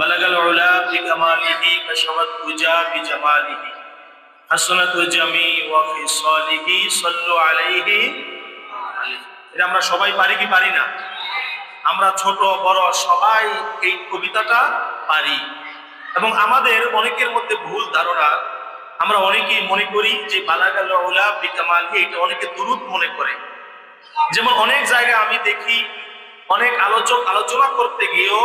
بلغ العلا بكماله كشف الدجى بجماله حسنت جميع وخصاله صلوا عليه এটা আমরা সবাই পারি কি পারি না আমরা ছোট বড় সবাই এই কবিতাটা পারি এবং আমাদের অনেকের মধ্যে ভুল ধারণা আমরা অনেকেই মনে করি যে বালাগাল ওলা বিকামালি এটা অনেকে দুরুদ মনে করে যেমন অনেক জায়গায় আমি দেখি অনেক আলোচক আলোচনা করতে গিয়েও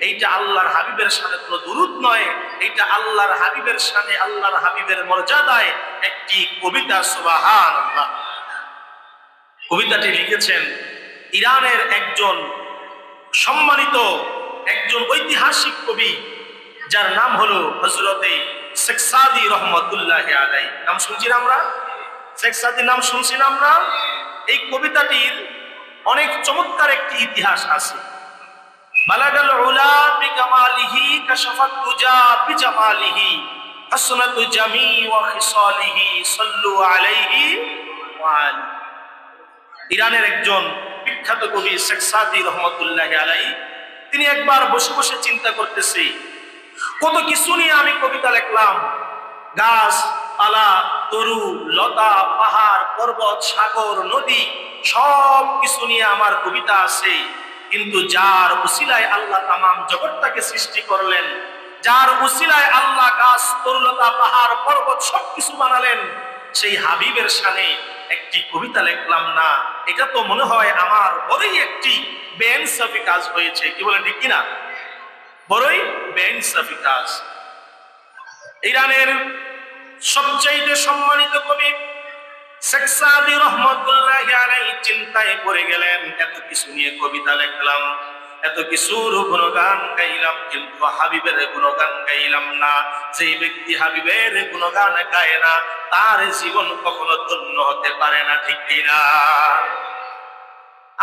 এইটা আল্লাহর হাবিবের সাথে কোনো দুরুদ নয়, এইটা আল্লাহর হাবিবের সাথে আল্লাহর হাবিবের মর্যাদায় একটি কবিতা, সুবহানাল্লাহ। কবিতাটি লিখেছেন ইরানের একজন সম্মানিত একজন ঐতিহাসিক কবি, যার নাম হলো হজরতে শেখ সাদি রহমতুল্লাহ আলাই নাম শুনছি না আমরা? শেখ সাদির নাম শুনছি না আমরা? এই কবিতাটির অনেক চমৎকার একটি ইতিহাস আছে। বালাগাল উলা বিকামালিহি কাশাফাত তুজা বিজামালিহি হাসনাতু জামি ওয়া খিসালিহি সাল্লু আলাইহি ওয়া ইরানের একজন বিখ্যাত কবি শেখ সাদি রহমতুল্লাহ আলাই তিনি একবার বসে বসে চিন্তা করতেছে, কত কিছু নিয়ে আমি কবিতা লিখলাম। গাছ, পালা, তরু, লতা, পাহাড়, পর্বত, সাগর, নদী সব কিছু নিয়ে আমার কবিতা আছে। কিন্তু যার উসিলায় আল্লাহ তামাম জগৎটাকে সৃষ্টি করলেন, যার উসিলায় আল্লাহ গাছ, তরুলতা, পাহাড়, পর্বত সবকিছু বানালেন, সেই হাবিবের সানে একটি কবিতা লিখলাম না। এটা তো মনে হয় আমার বড়ই একটি বেনসাফি কাজ হয়েছে। কি বলেন, ঠিক কিনা? বড়ই বেনসাফি কাজ। ইরানের সবচাইতে সম্মানিত কবি চিন্তায় গেলেন, এত নিয়ে কবিতা এত গুণগান গাইলাম, কিন্তু গুণগান গাইলাম না। ব্যক্তি গুণগান না, তার জীবন কখনো ধন্য হতে পারে না, ঠিক না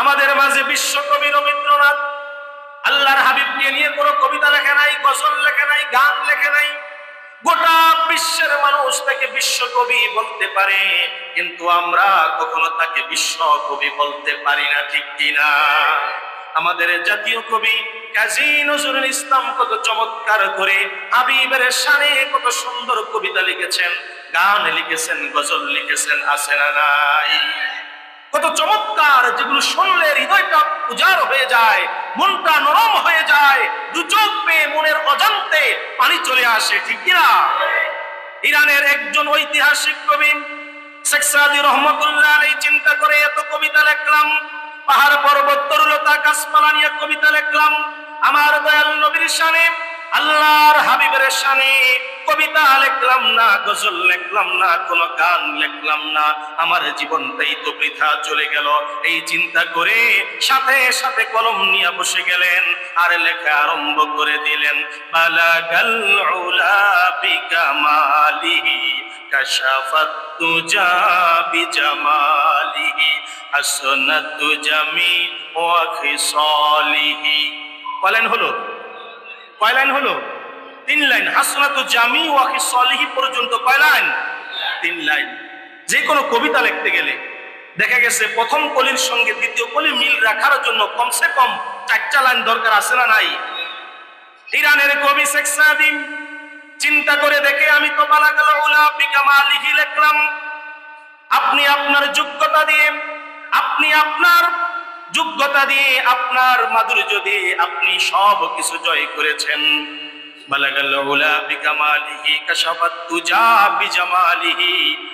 আমাদের মাঝে বিশ্বকবি রবীন্দ্রনাথ, আল্লাহর হাবিবকে নিয়ে কোনো কবিতা লেখে নাই, গজল লেখে নাই, গান লেখে নাই। গোটা বিশ্বের মানুষ তাকে বিশ্বকবি বলতে পারে, কিন্তু আমরা কখনো তাকে বিশ্বকবি বলতে পারি না, ঠিক কিনা আমাদের জাতীয় কবি কাজী নজরুল ইসলাম কত চমৎকার করে হাবিবের সানে কত সুন্দর কবিতা লিখেছেন, গান লিখেছেন, গজল লিখেছেন, আছে না নাই? চমৎকার, যেগুলো শুনলে হৃদয়টা উজাড় হয়ে যায়, মনটা নরম হয়ে যায় দু চোখ পেয়ে মনের অজান্তে পানি চলে আসে, ঠিক কিনা? ইরানের একজন ঐতিহাসিক কবি, শেখ সাদি রহমতুল্লাহ এই চিন্তা করে এত কবিতা লিখলাম, পাহাড় পর্বত তরুলতা, গাছপালা নিয়ে কবিতা লিখলাম, আমার দয়াল নবীর শানে আল্লাহর হাবিবের শানে কবিতা লিখলাম না, গজল লিখলাম না, কোন গান লিখলাম না। আমার জীবনটাই তো বৃথা চলে গেল। এই চিন্তা করে সাথে সাথে কলম নিয়ে বসে গেলেন আর লেখা আরম্ভ করে দিলেন জামি কলেন হলো। কয় লাইন হলো? তিন লাইন। হাসনাতু জামি ওয়াকি খিসালিহি পর্যন্ত কয় লাইন? তিন লাইন। যে কোনো কবিতা লিখতে গেলে দেখা গেছে প্রথম কলির সঙ্গে দ্বিতীয় কলি মিল রাখার জন্য কমসে কম চারটা লাইন দরকার আছে না নাই? ইরানের কবি শেখ সাদিম, চিন্তা করে দেখে আমি তো বালাগাল উলা বিকামালিহি লিখলাম। আপনি আপনার যোগ্যতা দিয়ে, আপনি আপনার যোগ্যতা দিয়ে আপনার মাধুর্য দিয়ে আপনি সব কিছু জয় করেছেন।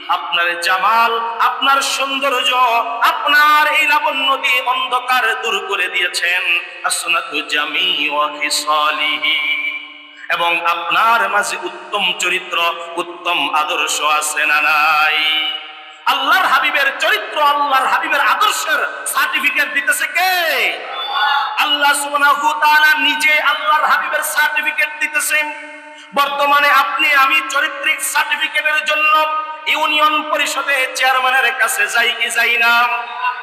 আপনার জামাল, আপনার সৌন্দর্য, আপনার এই লাবণ্য দিয়ে অন্ধকার দূর করে দিয়েছেন। এবং আপনার মাঝে উত্তম চরিত্র, উত্তম আদর্শ আছে না নাই? আল্লাহর হাবিবের চরিত্র, আল্লাহর হাবিবের আদর্শের সার্টিফিকেট দিতেছে কে? আল্লাহ সুবহানাহু তাআলা নিজে আল্লাহর হাবিবের সার্টিফিকেট দিতেছেন। বর্তমানে আপনি আমি চরিত্রিক সার্টিফিকেটের জন্য ইউনিয়ন পরিষদের চেয়ারম্যানের কাছে যাই কি যাই না।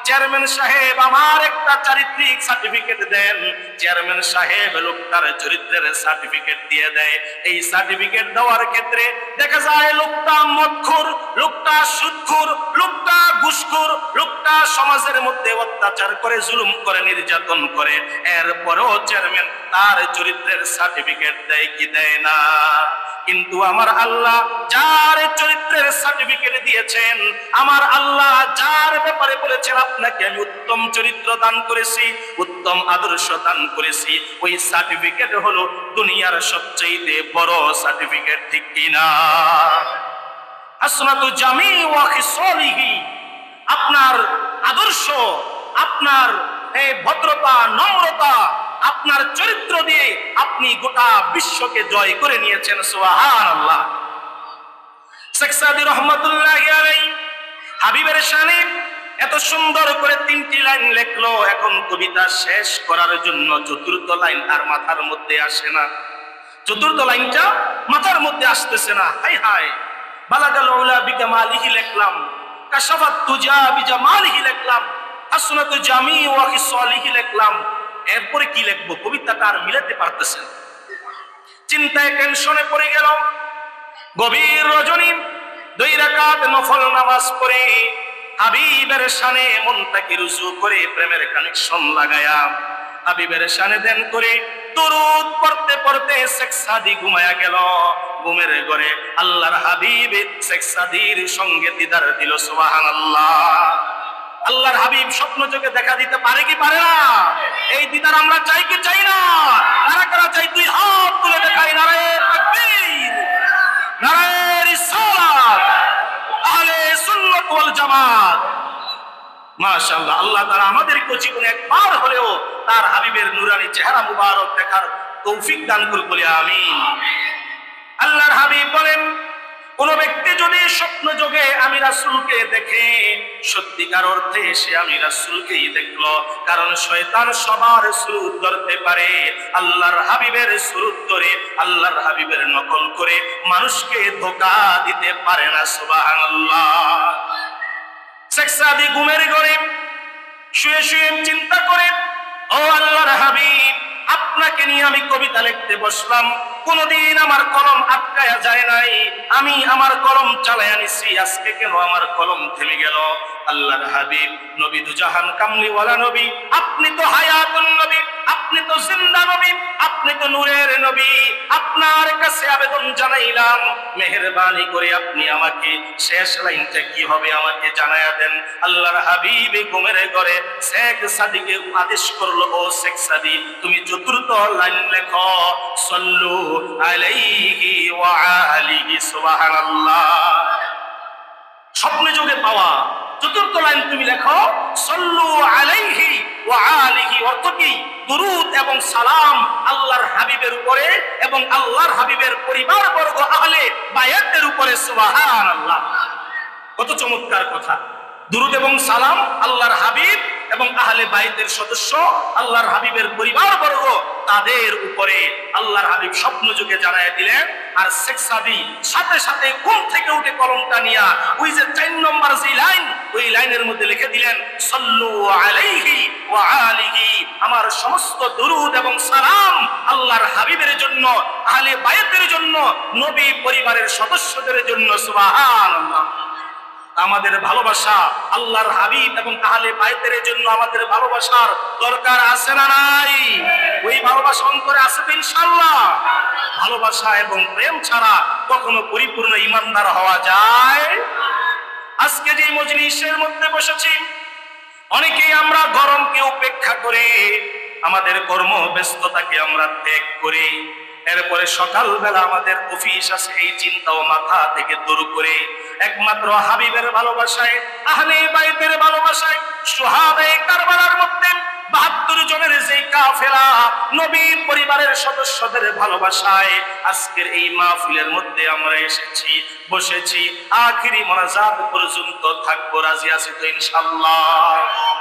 চেয়ারম্যান সাহেব, আমার একটা চারিত্রিক সার্টিফিকেট দেন। চেয়ারম্যান সাহেব লোকটার চরিত্রের সার্টিফিকেট দিয়ে দেয়। এই সার্টিফিকেট দেওয়ার ক্ষেত্রে দেখা যায় লোকটা মক্ষুর লোকটা সুৎখুর, লোকটা ঘুষখুর, লোকটা সমাজের মধ্যে অত্যাচার করে, জুলুম করে, নির্যাতন করে। এরপরেও চেয়ারম্যান তার চরিত্রের সার্টিফিকেট দেয় কি দেয় না? কিন্তু আমার আল্লাহ যার চরিত্রের সার্টিফিকেট দিয়েছেন, আমার আল্লাহ যার ব্যাপারে বলেছেন, আপনাকে আমি উত্তম চরিত্র দান করেছি, উত্তম আদর্শ দান করেছি। ওই সার্টিফিকেট হলো দুনিয়ার সবচেয়ে বড় সার্টিফিকেট ঠিক কিনা হাসনাতু জামি ওয়া খিসালিহি আপনার আদর্শ, আপনার এই ভদ্রতা, নম্রতা আপনার চরিত্র দিয়ে আপনি গোটা বিশ্বকে জয় করে নিয়েছেন সুবহান আল্লাহ শেখ সাদি রহমতুল্লাহ হাবিবের শানে এত সুন্দর করে তিনটি লাইন লেখলো, এখন কবিতা শেষ করার জন্য চতুর্থ লাইন তার মাথার মধ্যে আসে না। চতুর্থ লাইনটা মাথার মধ্যে আসতেছে না, হাই হাই। বালাগাল উলা বিকামালিহি লিখলাম, কাশাফাত তুজা বিজামালিহি লিখলাম, হাসনাত জামি ওয়া খিসালিহি লিখলাম এরপরে কি লিখব? কবিতাটা আর মিলাতে পারতেছে। চিন্তায় টেনশনে পড়ে গেল। গভীর রজনী, দুই রাকাত নফল নামাজ পড়ে হাবিবের শানে মনটাকে রুজু করে প্রেমের কানেকশন লাগায়া হাবিবের শানে দেন করে দরুদ পড়তে পড়তে শেখ সাদি ঘুমায়া গেল। ঘুমের ঘরে আল্লাহর হাবিব শেখ সাদির সঙ্গে দিদার দিল, সুবহানাল্লাহ। আল্লাহর হাবিব স্বপ্ন চোখে দেখা দিতে পারে কি পারে না? এই দিদার আমরা চাই কি চাই না? কারা চাই তুই হাত তুলে দেখাই জামাত। আল্লাহ জীবনে একবার হলেও তার হাবিবের নুরানি চেহারা মুবারক দেখার বলে আল্লাহর হাবিব বলেন কোন ব্যক্তি যদি স্বপ্ন যোগে আমি রাসুলকে দেখে, সত্যিকার অর্থে সে আমি রাসূলকেই দেখল। কারণ শয়তান সবার সুরত ধরতে পারে, আল্লাহর হাবিবের সুরত ধরে, আল্লাহর হাবিবের নকল করে মানুষকে ধোকা দিতে পারে না, সুবহানাল্লাহ। শেখ সাদি ঘুমের ঘরে শুয়ে শুয়ে চিন্তা করে, ও আল্লাহর হাবিব আপনাকে নিয়ে আমি কবিতা লিখতে বসলাম। কোনদিন আমার কলম আটকায়া যায় নাই। আমি আমার কলম চালায়া নিছি। আজকে কেন আমার কলম থেমে গেল? আল্লাহর হাবিব, নবী দুজাহান কামলিওয়ালা নবী। আপনি তো হায়াতুন নবী। আপনি তো জিন্দা নবী, আপনি তো নূরের নবী। আপনার কাছে আবেদন জানাইলাম, মেহেরবানি করে আপনি আমাকে শেষ লাইনটা কি হবে আমাকে জানায়া দেন। আল্লাহর হাবিব ঘুমের ঘরে শেখ সাদিকে আদেশ করল, ও শেখ সাদি, তুমি চতুর্থ লাইন লেখো, সল্লু আলাইহি ওয়া আলিহি সুবহানাল্লাহ। স্বপ্নে যোগে পাওয়া চতুর্থ লাইন তুমি লেখো, সল্লু আলাইহি ওয়া আলিহি অর্থ কি? দুরুদ এবং সালাম আল্লাহর হাবিবের উপরে এবং আল্লাহর হাবিবের পরিবার বর্গ আহলে বায়াতের উপরে, সুবহানাল্লাহ। কত চমৎকার কথা। দুরুদ এবং সালাম আল্লাহর হাবিব এবং আহলে বাইতের সদস্য, আল্লাহর হাবিবের পরিবার বর্গ, তাদের উপরে আল্লাহর হাবিব স্বপ্ন যুগে জানায় দিলেন, আর শেখ সাদি সাথে সাথে ঘুম থেকে উঠে কলমটা নিয়া ওই যে চার নম্বর যে লাইন, ওই লাইনের মধ্যে লিখে দিলেন, সল্লু আলাইহি ওয়া আলিহি আমার সমস্ত দুরুদ এবং সালাম আল্লাহর হাবিবের জন্য, আহলে বাইতের জন্য, নবী পরিবারের সদস্যদের জন্য, সুবহানাল্লাহ। আমাদের ভালোবাসা আল্লাহর হাবিব এবং আহলে বাইতের জন্য আমাদের ভালোবাসার দরকার আছে না নাই? ওই ভালোবাসা অন্তরে আছে তো ইনশাআল্লাহ। ভালোবাসা এবং প্রেম ছাড়া কখনো পরিপূর্ণ ইমানদার হওয়া যায়? আজকে যে মজলিসের মধ্যে বসেছি, অনেকেই আমরা গরমকে উপেক্ষা করে আমাদের কর্ম ব্যস্ততাকে আমরা ত্যাগ করি। এরপরে সকালবেলা আমাদের অফিস আছে, এই চিন্তাও মাথা থেকে দূর করে একমাত্র হাবিবের ভালোবাসায়, আহলে বাইতের ভালোবাসায়, সুহাবে কারবালার মধ্যে বাহাত্তর জনের যে কাফেলা, নবী পরিবারের সদস্যদের ভালোবাসায় আজকের এই মাহফিলের মধ্যে আমরা এসেছি, বসেছি, আখিরি মোনাজাত পর্যন্ত থাকব, রাজি আছি তো ইনশাল্লাহ